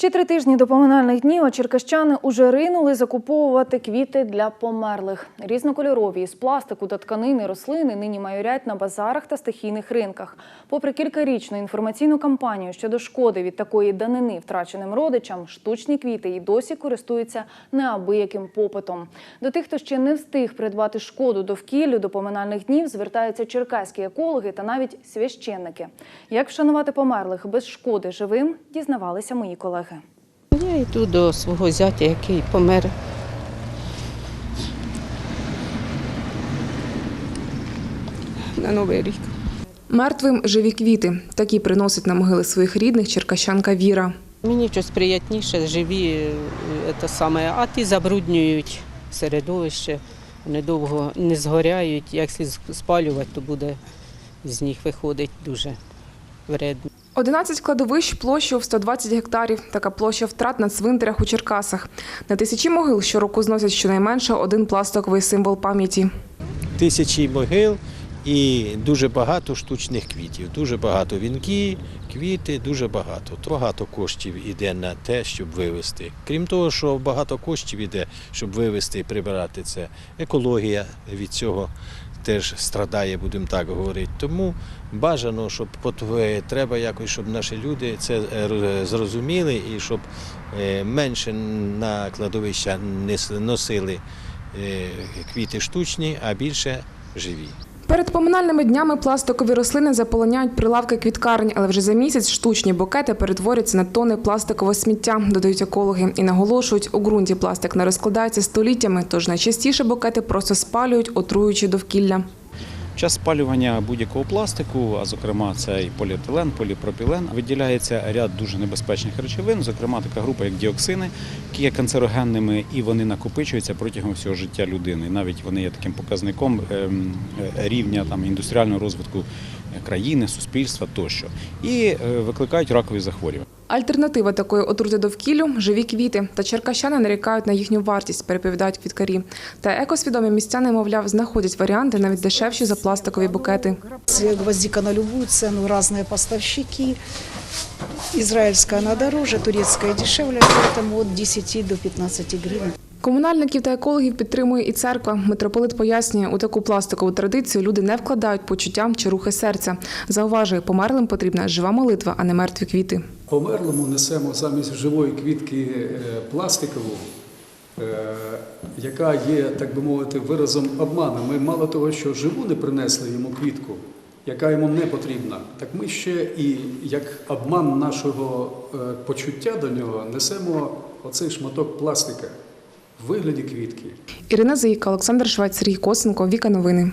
Ще три тижні до поминальних днів черкащани уже ринули закуповувати квіти для померлих. Різнокольорові із пластику та тканини рослини нині майорять на базарах та стихійних ринках. Попри кількарічну інформаційну кампанію щодо шкоди від такої данини втраченим родичам, штучні квіти і досі користуються неабияким попитом. До тих, хто ще не встиг придбати шкоду довкіллю до поминальних днів, звертаються черкаські екологи та навіть священники. Як вшанувати померлих без шкоди живим, дізнавалися мої колеги. Я йду до свого зятя, який помер. На Новий рік. Мертвим живі квіти. Такі приносить на могили своїх рідних черкащанка Віра. Мені щось приятніше, живі е, те саме, а ті забруднюють середовище, недовго не згоряють. Якщо спалювати, то буде з них виходить дуже вредно. 11 кладовищ площею в 120 гектарів. Така площа втрат на цвинтарях у Черкасах. На тисячі могил щороку зносять щонайменше один пластиковий символ пам'яті. тисячі могил і дуже багато штучних квітів, дуже багато вінки, квіти, дуже багато. Багато коштів йде на те, щоб вивезти. Крім того, що багато коштів йде, щоб вивезти і прибирати це. Екологія від цього теж страдає, будемо так говорити. Тому бажано, щоб е, треба якось, щоб наші люди це е, зрозуміли і щоб е, менше на кладовища носили квіти штучні, а більше живі. Перед поминальними днями пластикові рослини заполоняють прилавки квіткарень, але вже за місяць штучні букети перетворюються на тони пластикового сміття, додають екологи і наголошують, у ґрунті пластик не розкладається століттями, тож найчастіше букети просто спалюють, отруюючи довкілля. Час спалювання будь-якого пластику, а зокрема це і поліетилен, поліпропілен, виділяється ряд дуже небезпечних речовин, зокрема така група, як діоксини, які є канцерогенними і вони накопичуються протягом всього життя людини. Навіть вони є таким показником ем, рівня там індустріального розвитку країни, суспільства тощо, і е, викликають ракові захворювання. Альтернатива такої отрути довкіллю живі квіти. Та черкащани нарікають на їхню вартість, переповідають квіткарі. Та екосвідомі містяни, мовляв, знаходять варіанти навіть дешевші за пластикові букети. Гвоздика на любую цену, разные поставщики. Израильская она дороже, турецкая дешевле, поэтому от 10 до 15 гривен. Комунальників та екологів підтримує і церква. Митрополит пояснює, у таку пластикову традицію люди не вкладають почуття чи рухи серця. Зауважує, померлим потрібна жива молитва, а не мертві квіти. Померлому несемо замість живої квітки е, пластикову, е, яка є, так би мовити, виразом обману. Ми мало того, що живу не принесли йому квітку, яка йому не потрібна, так ми ще і як обман нашого е, почуття до нього несемо оцей шматок пластика в вигляді квітки. Ірина Заїка, Олександр Швець, Сергій Косенко, Віка Новини.